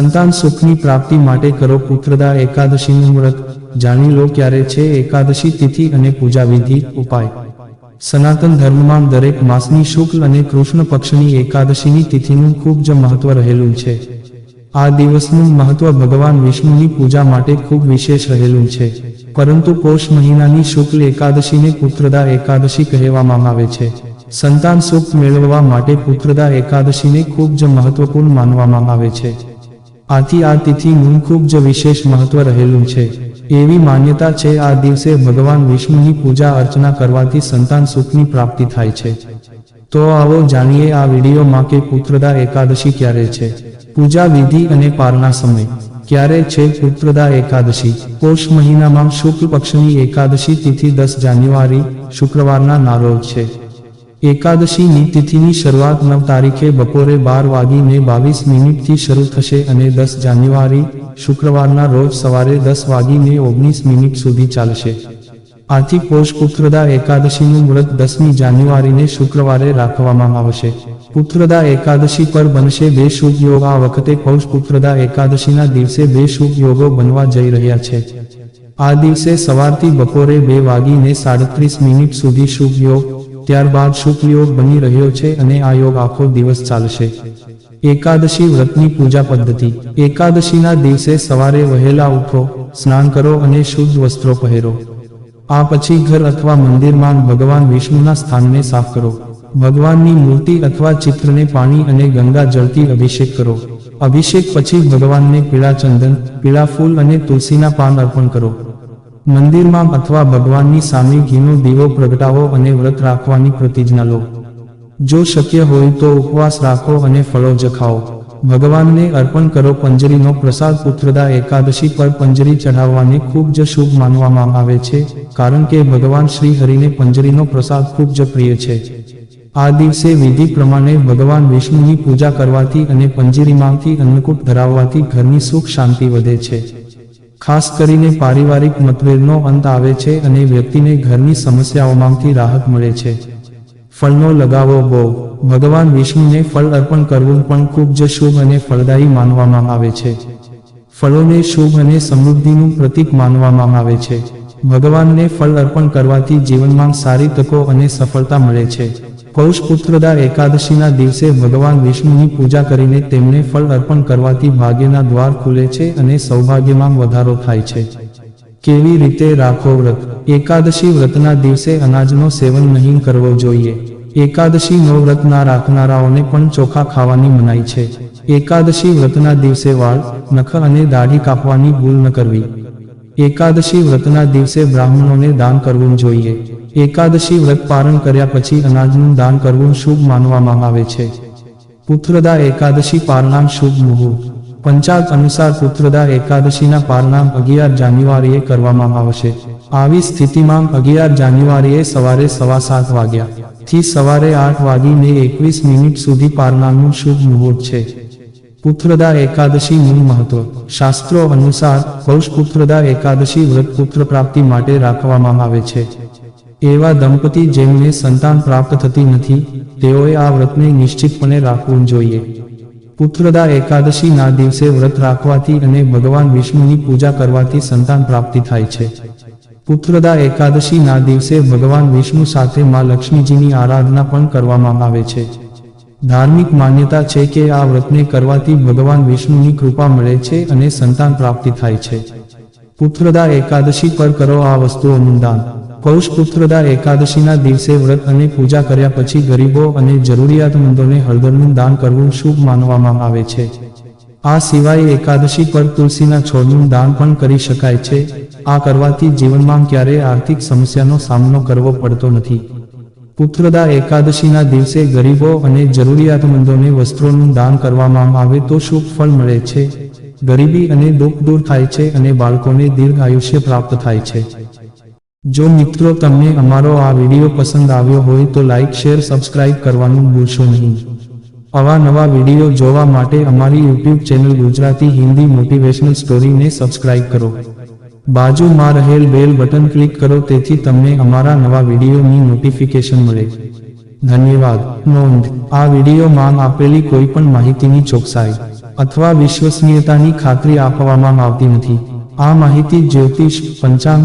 સંતાન સુખની પ્રાપ્તિ માટે કરો પુત્રદા એકાદશીનું વ્રત. જાણી લો ક્યારે છે એકાદશી તિથિ અને પૂજા વિધિ ઉપાય. સનાતન ધર્મમાં દરેક માસની શુક્લ અને કૃષ્ણ પક્ષની એકાદશીની તિથિનું ખૂબ જ મહત્વ રહેલું છે. આ દિવસનું મહત્વ ભગવાન વિષ્ણુની પૂજા માટે ખૂબ વિશેષ રહેલું છે. પરંતુ પોષ મહિનાની શુક્લ એકાદશીને પુત્રદા એકાદશી કહેવામાં આવે છે. સંતાન સુખ મેળવવા માટે પુત્રદા એકાદશીને ખૂબ જ મહત્વપૂર્ણ માનવામાં આવે છે. આથી આ તિથિનું ખૂબ જ વિશેષ મહત્વ રહેલું છે. એવી માન્યતા છે આ દિવસે ભગવાન વિષ્ણુની પૂજા અર્ચના કરવાથી સંતાન સુખની પ્રાપ્તિ થાય છે. તો આવો જાણીએ આ વિડીયોમાં કે પુત્રદા એકાદશી ક્યારે છે. પૂજા વિધિ અને પારના સમય. ક્યારે છે પુત્રદા એકાદશી? પોષ મહિનામાં શુક્લ પક્ષની એકાદશી તિથિ દસ જાન્યુઆરી, શુક્રવારના નારોજ છે. એકાદશીની તિથિની શરૂઆત નવ તારીખે બપોરે બાર વાગીને બાવીસ મિનિટથી શરૂ થશે અને દસ જાન્યુઆરી શુક્રવારના રોજ સવારે દસ વાગીને ઓગણીસ મિનિટ સુધી ચાલશે. આથી પોષ પુત્રદા એકાદશીનું વ્રત દસમી જાન્યુઆરીને શુક્રવારે રાખવામાં આવશે. પુત્રદા એકાદશી પર બનશે બે શુભ યોગ. આ વખતે પૌષ પુત્રદા એકાદશીના દિવસે બે શુભ યોગો બનવા જઈ રહ્યા છે. આ દિવસે સવારથી બપોરે બે વાગીને સાડત્રીસ મિનિટ સુધી શુભ યોગ ત્યારબાદ શુક્લ યોગ બની રહ્યો છે અને આ યોગ આખો દિવસ ચાલશે. એકાદશી વ્રતની પૂજા પદ્ધતિ. એકાદશીના દિવસે સવારે વહેલા ઉઠો, સ્નાન કરો અને શુદ્ધ વસ્ત્રો પહેરો. આ પછી ઘર અથવા મંદિરમાં ભગવાન વિષ્ણુના સ્થાનને સાફ કરો. ભગવાનની મૂર્તિ અથવા ચિત્રને પાણી અને ગંગા જળથી અભિષેક કરો. અભિષેક પછી ભગવાનને પીળા ચંદન પીળા ફૂલ અને તુલસીના પાન અર્પણ કરો. મંદિરમાં અથવા ભગવાનની સામે ઘીનો દીવો પ્રગટાવો અને વ્રત રાખવાની પ્રતિજ્ઞા લો. જો શક્ય હોય તો ઉપવાસ રાખો અને ફળો જ ખાઓ ભગવાનને અર્પણ કરો પંજરીનો પ્રસાદ પુત્રદા એકાદશી પર પંજરી ચઢાવવાને ખૂબ જ શુભ માનવામાં આવે છે, કારણ કે ભગવાન શ્રી હરિને પંજરીનો પ્રસાદ ખૂબ જ પ્રિય છે. આ દિવસે વિધિ પ્રમાણે ભગવાન વિષ્ણુની પૂજા કરવાથી અને પંજરીમાંથી અન્નકૂટ ધરાવવાથી ઘરની સુખ શાંતિ વધે છે. ખાસ કરીને પારિવારિક મતભેદનો અંત આવે છે અને વ્યક્તિને ઘરની સમસ્યાઓમાંથી રાહત મળે છે. ફળનો લગાવો બહુ. ભગવાન વિષ્ણુને ફળ અર્પણ કરવું પણ ખૂબ જ શુભ અને ફળદાયી માનવામાં આવે છે. ફળોને શુભ અને સમૃદ્ધિનું પ્રતીક માનવામાં આવે છે. ભગવાનને ફળ અર્પણ કરવાથી જીવનમાં સારી તકો અને સફળતા મળે છે. પૌષ પુત્રદા એકાદશીના દિવસે ભગવાન વિષ્ણુની પૂજા કરીને તેમને ફળ અર્પણ કરવાથી ભાગ્યના દ્વાર ખુલે છે અને સૌભાગ્યમાં વધારો થાય છે. કેવી રીતે રાખો વ્રત? એકાદશી વ્રતના દિવસે અનાજનો સેવન નહીં કરવો જોઈએ. એકાદશી નો વ્રત ના રાખનારાઓને પણ ચોખા ખાવાની મનાઈ છે. એકાદશી વ્રતના દિવસે વાળ, નખ અને દાઢી કાપવાની ભૂલ ન કરવી. એકાદશી વ્રતના દિવસે બ્રાહ્મણોને દાન કરવું જોઈએ. એકાદશી વ્રત પારણ કર્યા પછી અનાજનું દાન કરવું શુભ માનવામાં આવે છે. પુત્રદા એકાદશી પારણામ શુભ મુહૂર્ત. પંચાગ અનુસાર પુત્રદા એકાદશીના પારણામ અગિયાર જાન્યુઆરીએ કરવામાં આવશે. આવી સ્થિતિમાં અગિયાર જાન્યુઆરીએ સવારે સવા સાત વાગ્યા. થી સવારે આઠ વાગીને એકવીસ મિનિટ સુધી પારણાનું શુભ મુહૂર્ત છે. પુત્રદા એકાદશીનું મહત્વ. શાસ્ત્રો અનુસાર પૌષ પુત્રદા એકાદશી વ્રત પુત્ર પ્રાપ્તિ માટે રાખવામાં આવે છે. એવા દંપતી જેમને સંતાન પ્રાપ્ત થતી નથી, તેઓએ આ વ્રતને નિશ્ચિતપણે રાખવું જોઈએ. પુત્રદા એકાદશીના દિવસે વ્રત રાખવાથી અને ભગવાન વિષ્ણુની પૂજા કરવાથી સંતાન પ્રાપ્તિ થાય છે. પુત્રદા એકાદશીના દિવસે ભગવાન વિષ્ણુ સાથે માં લક્ષ્મીજીની આરાધના પણ કરવામાં આવે છે. ધાર્મિક માન્યતા છે કે આ વ્રતને કરવાથી ભગવાન વિષ્ણુની કૃપા મળે છે અને સંતાન પ્રાપ્તિ થાય છે. પુત્રદા એકાદશી પર કરો આ વસ્તુઓનું દાન. પૌષ પુત્રદા એકાદશીના દિવસે વ્રત અને પૂજા કર્યા પછી ગરીબો અને જરૂરિયાતમંદોને હળદરનું દાન કરવું શુભ માનવામાં આવે છે. આ સિવાય એકાદશી પર તુલસીના છોડનું દાન પણ કરી શકાય છે. આ કરવાથી જીવનમાં ક્યારેય આર્થિક સમસ્યાનો સામનો કરવો પડતો નથી. પુત્રદા એકાદશીના દિવસે ગરીબો અને જરૂરિયાતમંદોને વસ્ત્રોનું દાન કરવામાં આવે તો શુભ ફળ મળે છે. ગરીબી અને દુઃખ દૂર થાય છે અને બાળકોને દીર્ઘ આયુષ્ય પ્રાપ્ત થાય છે. જો મિત્રો તમને અમારો આ વીડિયો પસંદ આવ્યો હોય તો લાઇક શેર સબસ્ક્રાઇબ કરવાનું ભૂલશો નહીં. આવા નવા વીડિયો જોવા માટે અમારી YouTube channel Gujarati Hindi motivational સ્ટોરીને subscribe કરો. બાજુમાં રહેલ બેલ બટન ક્લિક કરો, તેથી તમને અમારા નવા વિડીયોની નોટિફિકેશન મળે. ધન્યવાદ. નોંધ, આ વિડીયોમાં આપેલી કોઈ પણ માહિતીની ચોકસાઈ અથવા વિશ્વસનીયતાની ખાતરી આપવામાં આવતી નથી. આ માહિતી જ્યોતિષ, પંચાંગ